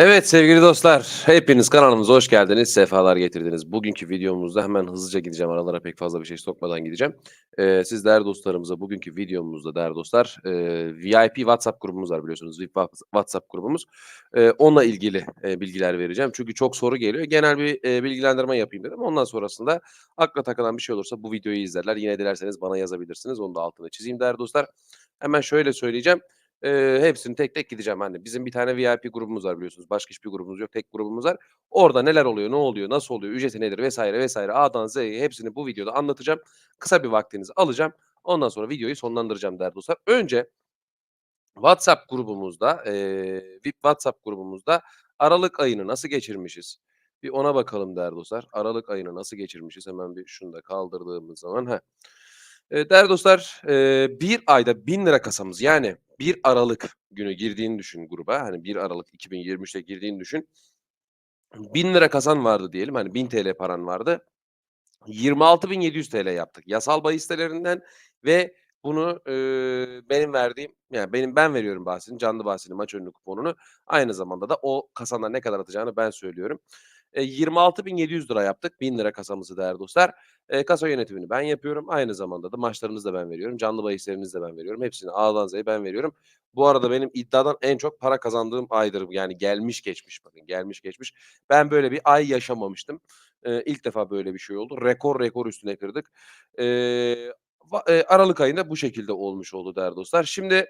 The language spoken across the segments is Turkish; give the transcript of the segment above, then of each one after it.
Evet sevgili dostlar, hepiniz kanalımıza hoş geldiniz, sefalar getirdiniz. Bugünkü videomuzda hemen hızlıca gideceğim, aralara pek fazla bir şey sokmadan gideceğim. Eee, siz değerli dostlarımıza bugünkü videomuzda değerli dostlar, eee, VIP WhatsApp grubumuz var biliyorsunuz, VIP Whats WhatsApp grubumuz. Eee, onunla ilgili, eee, bilgiler vereceğim. Çünkü çok soru geliyor. Genel bir, eee, bilgilendirme yapayım dedim. Ondan sonrasında aklına takılan bir şey olursa bu videoyu izlerler. Yine dilerseniz bana yazabilirsiniz. Onu da altını çizeyim değerli dostlar. Hemen şöyle söyleyeceğim. Eee, hepsini tek tek gideceğim. Hani bizim bir tane VIP grubumuz var biliyorsunuz. Başka hiçbir grubumuz yok. Tek grubumuz var. Orada neler oluyor, ne oluyor, nasıl oluyor, ücreti nedir vesaire vesaire A'dan Z'ye hepsini bu videoda anlatacağım. Kısa bir vaktinizi alacağım. Ondan sonra videoyu sonlandıracağım değerli dostlar. Önce WhatsApp grubumuzda, eee, VIP WhatsApp grubumuzda aralık ayını nasıl geçirmişiz? Bir ona bakalım değerli dostlar. Aralık ayını nasıl geçirmişiz? Hemen bir şunu da kaldırdığımız zaman heh. Eee, değerli dostlar, eee, 1 ayda 1000 lira kasamız yani 1 Aralık günü girdiğini düşün gruba. Hani 1 Aralık 2023'te girdiğini düşün. 1000 lira kasan vardı diyelim. Hani 1000 TL paran vardı. 26.700 TL yaptık. Yasal bahis sitelerinden ve bunu, eee, benim verdiğim, yani benim ben veriyorum bahsini, canlı bahsini, maç önünü kuponunu. Aynı zamanda da o kasandan ne kadar atacağını ben söylüyorum. Eee, ₺26.700 yaptık. 1000 lira kasamızı değerli dostlar. Eee, kasa yönetimini ben yapıyorum. Aynı zamanda da maçlarımızı da ben veriyorum. Canlı bahislerimizi de ben veriyorum. Hepsini A'dan Z'ye ben veriyorum. Bu arada benim iddiadan en çok para kazandığım aydır. Yani gelmiş geçmiş bakın, gelmiş geçmiş. Ben böyle bir ay yaşamamıştım. Eee, ilk defa böyle bir şey oldu. Rekor rekor üstüne kırdık. Eee, aralık ayında bu şekilde olmuş oldu değerli dostlar. Şimdi,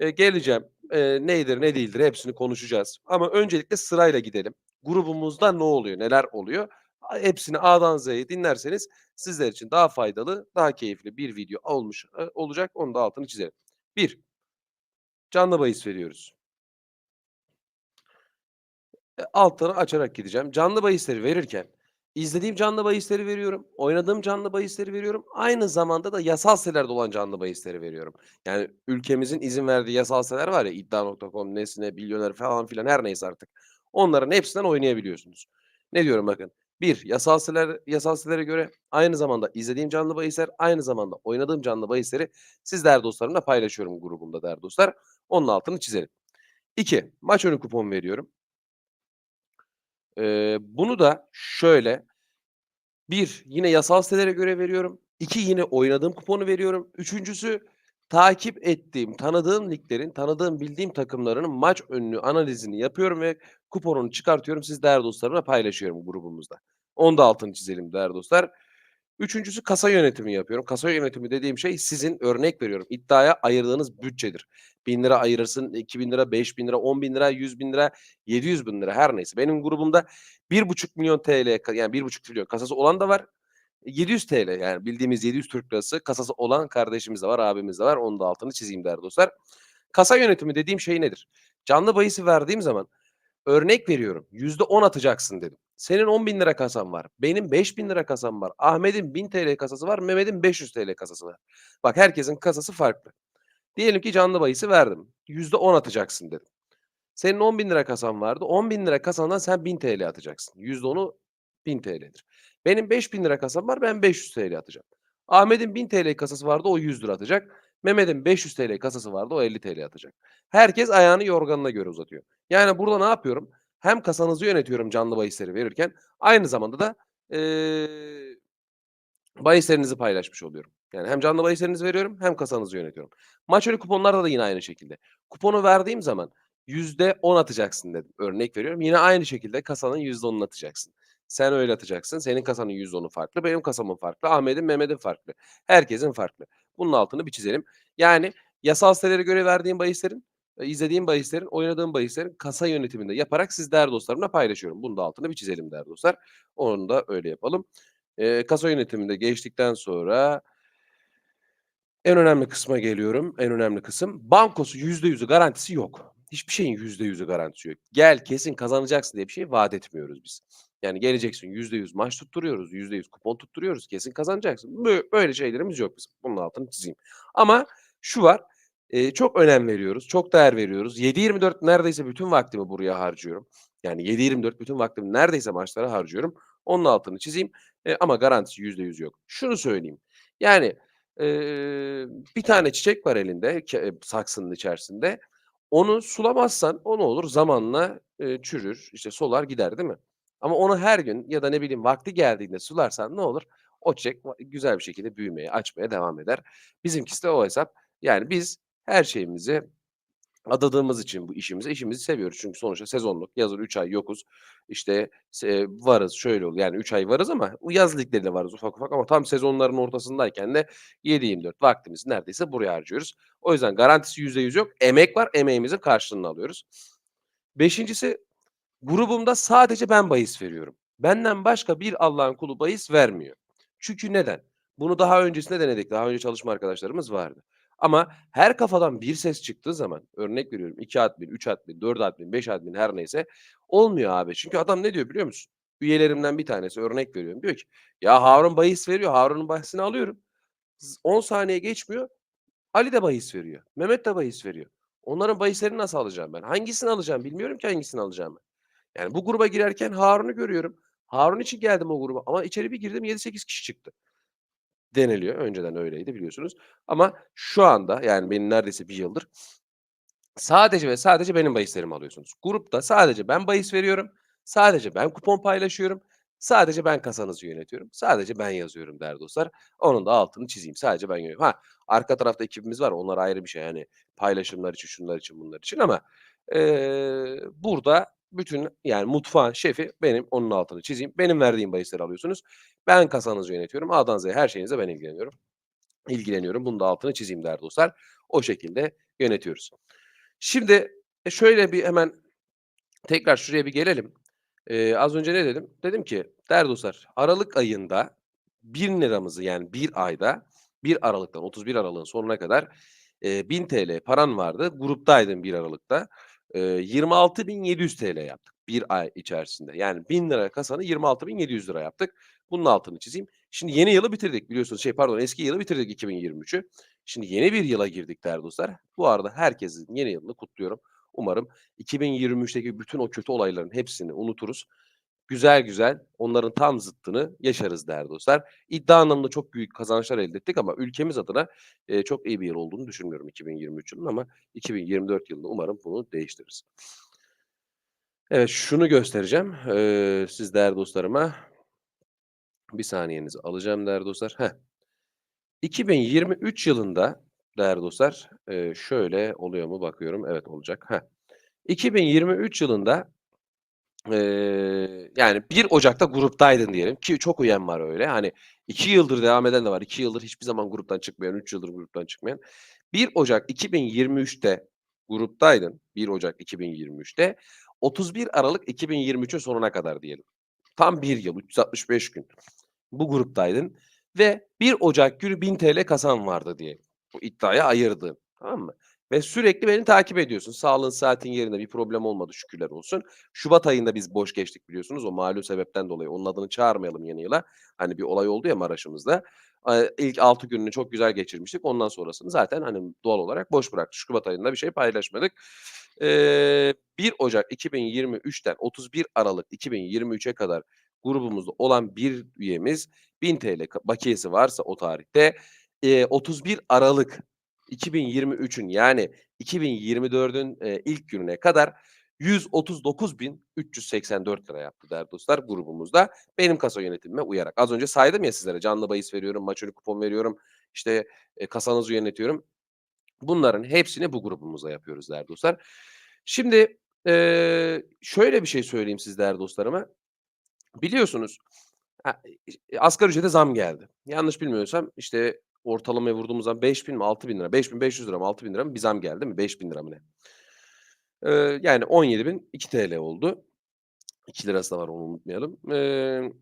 eee, geleceğim. Eee, nedir, ne değildir hepsini konuşacağız. Ama öncelikle sırayla gidelim. Grubumuzda ne oluyor, neler oluyor? Hepsini A'dan Z'ye dinlerseniz sizler için daha faydalı, daha keyifli bir video olmuş, eee, olacak. Onun da altını çizelim. 1 Canlı bahis veriyoruz. Eee, altını açarak gideceğim. Canlı bahisleri verirken izlediğim canlı bahisleri veriyorum, oynadığım canlı bahisleri veriyorum. Aynı zamanda da yasal sitelerde olan canlı bahisleri veriyorum. Yani ülkemizin izin verdiği yasal siteler var ya iddia.com, Nesne, Milyoner falan filan her neyse artık. Onların hepsinden oynayabiliyorsunuz. Ne diyorum bakın. 1 yasal siteler yasal sitelere göre aynı zamanda izlediğim canlı bahisler, aynı zamanda oynadığım canlı bahisleri siz değerli dostlarımla paylaşıyorum grubumda değerli dostlar. Onun altını çizelim. 2 maç önü kupon veriyorum. Eee, bunu da şöyle 1 yine yasal sitelere göre veriyorum. 2 yine oynadığım kuponu veriyorum. 3'üncüsü takip ettiğim, tanıdığım liglerin, tanıdığım, bildiğim takımların maç önünü analizini yapıyorum ve kuponunu çıkartıyorum. Siz değerli dostlarımla paylaşıyorum grubumuzda. Onun da altını çizelim değerli dostlar. 3'üncüsü kasa yönetimi yapıyorum. Kasa yönetimi dediğim şey sizin örnek veriyorum iddiaya ayırdığınız bütçedir. ₺1000 ayırırsın, ₺2000, ₹5000, ₹10.000, ₹100.000, ₹700.000 her neyse. Benim grubumda ₺1.500.000 TL ka yani 1.5 trilyon kasası olan da var. €700 TL yani bildiğimiz £700 kasası olan kardeşimiz de var, abimiz de var. Onun da altını çizeyim değerli dostlar. Kasa yönetimi dediğim şey nedir? Canlı bahisi verdiğim zaman örnek veriyorum %10 atacaksın dedim. Senin ₹10.000 kasan var. Benim ₹5.000 kasam var. Ahmet'in ₺1000 TL kasası var. Mehmet'in ₹500 TL kasası var. Bak herkesin kasası farklı. Diyelim ki canlı bahisi verdim. %10 atacaksın dedim. Senin ₹10.000 kasan vardı. ₹10.000 kasandan sen ₺1000 TL atacaksın. %10'u ₺1000 TL'dir. Benim ₹5000 kasam var. Ben ₹500 TL atacağım. Ahmet'in ₹1000 TL kasası vardı. O £100 atacak. Mehmet'in ₹500 TL kasası vardı. O £50 TL atacak. Herkes ayağını yorganına göre uzatıyor. Yani burada ne yapıyorum? Hem kasanızı yönetiyorum canlı bahisleri verirken aynı zamanda da, eee, bahislerinizi paylaşmış oluyorum. Yani hem canlı bahislerinizi veriyorum hem kasanızı yönetiyorum. Maç önü kuponlarda da yine aynı şekilde. Kuponu verdiğim zaman %10 atacaksın dedim. Örnek veriyorum. Yine aynı şekilde kasanın %10'unu atacaksın. Sen öyle atacaksın. Senin kasanın %10'u farklı, benim kasamın farklı, Ahmet'in, Mehmet'in farklı. Herkesin farklı. Bunun altını bir çizelim. Yani yasal sitelere göre verdiğim bahislerin, eee, izlediğim bahislerin, oynadığım bahislerin kasa yönetimini de yaparak siz değerli dostlarımla paylaşıyorum. Bunun da altını bir çizelim değerli dostlar. Onu da öyle yapalım. Eee, kasa yönetimini de geçtikten sonra en önemli kısma geliyorum. En önemli kısım. Bankosu %100'ü garantisi yok. Hiçbir şeyin %100'ü garantisi yok. Gel kesin kazanacaksın diye bir şey vaat etmiyoruz biz. Yani geleceksin %100 maç tutturuyoruz, %100 kupon tutturuyoruz, kesin kazanacaksın. Bö böyle şeylerimiz yok bizim. Bunun altını çizeyim. Ama şu var, eee, çok önem veriyoruz, çok değer veriyoruz. 7/24 neredeyse bütün vaktimi buraya harcıyorum. Yani 7/24 bütün vaktimi neredeyse maçlara harcıyorum. Onun altını çizeyim, eee, ama garantisi %100 yok. Şunu söyleyeyim, yani, eee, bir tane çiçek var elinde ke saksının içerisinde. Onu sulamazsan o ne olur? Zamanla, eee, çürür, işte, solar gider, değil mi? Ama onu her gün ya da ne bileyim vakti geldiğinde sularsan ne olur? O çiçek güzel bir şekilde büyümeye, açmaya devam eder. Bizimkisi de o hesap. Yani biz her şeyimizi adadığımız için bu işimize, işimizi seviyoruz. Çünkü sonuçta sezonluk. Yazın 3 ay yokuz. İşte, varız, şöyle oluyor, yani 3 ay varız ama yaz liglerinde varız ufak ufak ama tam sezonların ortasındayken de 7/24 vaktimizi neredeyse buraya harcıyoruz. O yüzden garantisi %100 yok. Emek var, emeğimizin karşılığını alıyoruz. 5'incisi grubumda sadece ben bahis veriyorum. Benden başka bir Allah'ın kulu bahis vermiyor. Çünkü neden? Bunu daha öncesinde denedik. Daha önce çalışma arkadaşlarımız vardı. Ama her kafadan bir ses çıktığı zaman, örnek veriyorum 2 admin, 3 admin, 4 admin, 5 admin her neyse olmuyor abi. Çünkü adam ne diyor biliyor musun? Üyelerimden bir tanesi örnek veriyorum. Diyor ki ya Harun bahis veriyor. Harun'un bahisini alıyorum. Z 10 saniye geçmiyor. Ali de bahis veriyor. Mehmet de bahis veriyor. Onların bahislerini nasıl alacağım ben? Hangisini alacağım? Bilmiyorum ki hangisini alacağımı. Yani bu gruba girerken Harun'u görüyorum. Harun için geldim o gruba ama içeri bir girdim 7-8 kişi çıktı. Deniliyor. Önceden öyleydi biliyorsunuz. Ama şu anda yani benim neredeyse 1 yıldır sadece ve sadece benim bahislerimi alıyorsunuz. Grupta sadece ben bahis veriyorum. Sadece ben kupon paylaşıyorum. Sadece ben kasanızı yönetiyorum. Sadece ben yazıyorum değerli dostlar. Onun da altını çizeyim. Sadece ben yönetiyorum. Ha, arka tarafta ekibimiz var. Onlar ayrı bir şey. Yani paylaşımlar için, şunlar için, bunlar için ama, eee, burada bütün yani mutfağın şefi benim. Onun altını çizeyim. Benim verdiğim bahisleri alıyorsunuz. Ben kasanızı yönetiyorum. A'dan Z'ye her şeyinizle ben ilgileniyorum. İlgileniyorum. Bunun da altını çizeyim değerli dostlar. O şekilde yönetiyoruz. Şimdi, e, şöyle bir hemen tekrar şuraya bir gelelim. Eee, az önce ne dedim? Dedim ki değerli dostlar aralık ayında ₺1000'mızı yani 1 ayda 1 Aralık'tan 31 Aralık'ın sonuna kadar, eee, ₺1000 paran vardı. Gruptaydın 1 Aralık'ta. Eee, ₺26.700 yaptık 1 ay içerisinde. Yani ₺1000 kasanı £26.700 yaptık. Bunun altını çizeyim. Şimdi yeni yılı bitirdik biliyorsunuz. Şey pardon eski yılı bitirdik 2023'ü. Şimdi yeni bir yıla girdik değerli dostlar. Bu arada herkesin yeni yılını kutluyorum. Umarım 2023'teki bütün o kötü olayların hepsini unuturuz. Güzel güzel onların tam zıttını yaşarız değerli dostlar. İddia anlamında çok büyük kazançlar elde ettik ama ülkemiz adına, eee, çok iyi bir yıl olduğunu düşünmüyorum 2023 yılının ama 2024 yılında umarım bunu değiştiririz. Evet, şunu göstereceğim, eee, siz değerli dostlarıma. Bir saniyenizi alacağım değerli dostlar. Heh. 2023 yılında değerli dostlar, eee, şöyle oluyor mu bakıyorum. Evet, olacak. Heh. 2023 yılında, eee, yani 1 Ocak'ta gruptaydın diyelim ki çok üyem var öyle. Hani 2 yıldır devam eden de var. 2 yıldır hiçbir zaman gruptan çıkmayan, 3 yıldır gruptan çıkmayan. 1 Ocak 2023'te gruptaydın. 1 Ocak 2023'te. 31 Aralık 2023'ün sonuna kadar diyelim. Tam 1 yıl, 365 gün bu gruptaydın ve 1 Ocak günü ₺1000 kasan vardı diyelim. Bu iddiaya ayırdığın, tamam mı? Ve sürekli beni takip ediyorsun. Sağlığın, saatin yerinde, bir problem olmadı şükürler olsun. Şubat ayında biz boş geçtik biliyorsunuz. O malum sebepten dolayı. Onun adını çağırmayalım yeni yıla. Hani bir olay oldu ya Maraş'ımızda. İlk 6 gününü çok güzel geçirmiştik. Ondan sonrasını zaten, hani, doğal olarak boş bıraktık. Şubat ayında bir şey paylaşmadık. Eee, 1 Ocak 2023'ten 31 Aralık 2023'e kadar grubumuzda olan bir üyemiz £1000 ka bakiyesi varsa o tarihte, eee, 31 Aralık 2023'ün yani 2024'ün, eee, ilk gününe kadar ₺139.384 yaptı değerli dostlar grubumuzda. Benim kasa yönetimime uyarak. Az önce saydım ya sizlere canlı bahis veriyorum, maç önü kupon veriyorum, işte, eee, kasanızı yönetiyorum. Bunların hepsini bu grubumuzda yapıyoruz değerli dostlar. Şimdi, eee, şöyle bir şey söyleyeyim siz değerli dostlarıma. Biliyorsunuz, ha, eee, asgari ücrete zam geldi. Yanlış bilmiyorsam, işte, ortalamaya vurduğumuz zaman ₺5.000 mi £6.000 ₺5.500 mı £6.000 mı bir zam geldi değil mi? ₹5.000 mı ne? Eee, yani TL 17.002 oldu. ₺2'sı da var onu unutmayalım. Eee,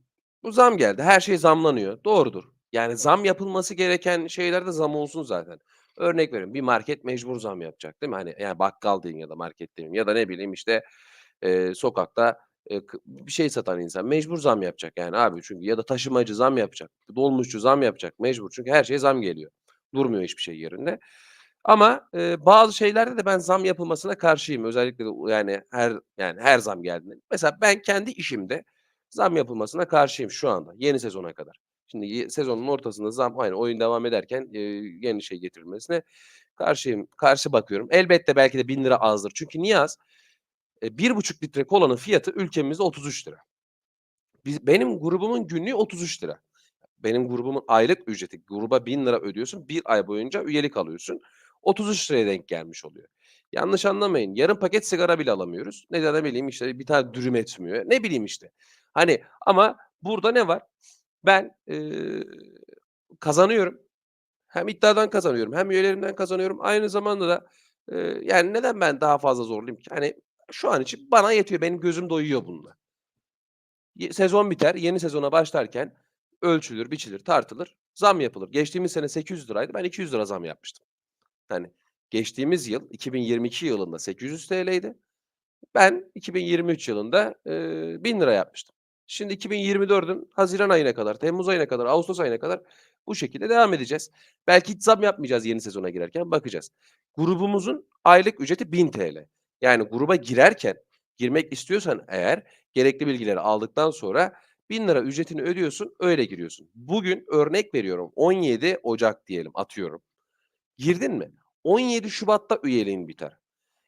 bu zam geldi. Her şey zamlanıyor. Doğrudur. Yani zam yapılması gereken şeylerde zam olsun zaten. Örnek veriyorum, bir market mecbur zam yapacak değil mi? Hani, yani bakkal diyeyim ya da market diyeyim ya da ne bileyim, işte, eee, sokakta, kı bir şey satan insan mecbur zam yapacak yani abi çünkü ya da taşımacı zam yapacak, dolmuşçu zam yapacak mecbur çünkü her şeye zam geliyor. Durmuyor hiçbir şey yerinde. Ama, eee, bazı şeylerde de ben zam yapılmasına karşıyım. Özellikle de yani her yani her zam geldiğinde. Mesela ben kendi işimde zam yapılmasına karşıyım şu anda yeni sezona kadar. Şimdi sezonun ortasında zam aynı oyun devam ederken, eee, yeni şey getirilmesine karşıyım karşı bakıyorum. Elbette belki de ₺1000 azdır. Çünkü niye az? Eee, 1,5 litre kolanın fiyatı ülkemizde £33. Biz benim grubumun günlüğü £33. Benim grubumun aylık ücreti, gruba ₺1000 ödüyorsun, 1 ay boyunca üyelik alıyorsun. ₹33'ya denk gelmiş oluyor. Yanlış anlamayın, yarım paket sigara bile alamıyoruz. Ne ne bileyim, işte, 1 tane dürüm etmiyor. Ne bileyim, işte. Hani, ama burada ne var? Ben, eee, kazanıyorum. Hem iddiadan kazanıyorum hem üyelerimden kazanıyorum. Aynı zamanda da, yani, neden ben daha fazla zorlayayım ki? Hani, şu an için bana yetiyor. Benim gözüm doyuyor bununla. Sezon biter, yeni sezona başlarken ölçülür, biçilir, tartılır, zam yapılır. Geçtiğimiz sene ₹800'ydı, ben £200 zam yapmıştım. Hani, geçtiğimiz yıl 2022 yılında ₹800'ydi. Ben 2023 yılında, eee, ₹1000 yapmıştım. Şimdi 2024'ün haziran ayına kadar, temmuz ayına kadar, ağustos ayına kadar bu şekilde devam edeceğiz. Belki hiç zam yapmayacağız yeni sezona girerken, bakacağız. Grubumuzun aylık ücreti ₹1000. Yani, gruba girerken, girmek istiyorsan eğer gerekli bilgileri aldıktan sonra ₹1000 ücretini ödüyorsun, öyle giriyorsun. Bugün örnek veriyorum, 17 Ocak diyelim, atıyorum. Girdin mi? 17 Şubat'ta üyeliğin biter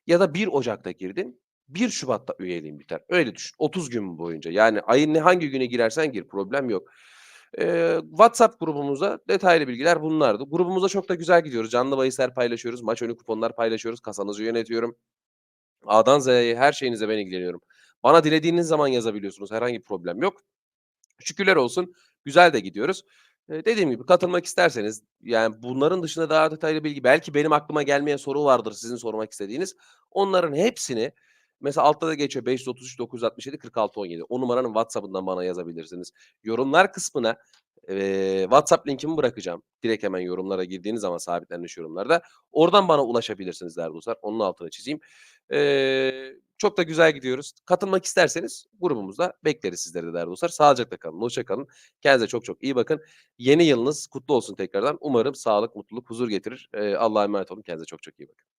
ya da 1 Ocak'ta girdin, 1 Şubat'ta üyeliğin biter. Öyle düşün. 30 gün boyunca. Yani, ayın ne hangi günü girersen gir, problem yok. Eee, WhatsApp grubumuzda detaylı bilgiler bunlardı. Grubumuzda çok da güzel gidiyoruz. Canlı bahisler paylaşıyoruz, maç önü kuponlar paylaşıyoruz, kasanızı yönetiyorum. A'dan Z'ye her şeyinizle ben ilgileniyorum. Bana dilediğiniz zaman yazabiliyorsunuz, herhangi bir problem yok. Şükürler olsun, güzel de gidiyoruz. Dediğim gibi katılmak isterseniz, yani, bunların dışında daha detaylı bilgi, belki benim aklıma gelmeyen soru vardır sizin sormak istediğiniz. Onların hepsini mesela altta da geçiyor 533-967-4617 o numaranın WhatsApp'ından bana yazabilirsiniz. Yorumlar kısmına, eee, WhatsApp linkimi bırakacağım. Direkt hemen yorumlara girdiğiniz zaman sabitlenmiş yorumlarda, oradan bana ulaşabilirsiniz değerli dostlar. Onun altını çizeyim. Eee, çok da güzel gidiyoruz. Katılmak isterseniz grubumuzda bekleriz sizleri de değerli dostlar. Sağlıcakla kalın, hoşça kalın. Kendinize çok çok iyi bakın. Yeni yılınız kutlu olsun tekrardan. Umarım sağlık, mutluluk, huzur getirir. Eee, Allah'a emanet olun. Kendinize çok çok iyi bakın.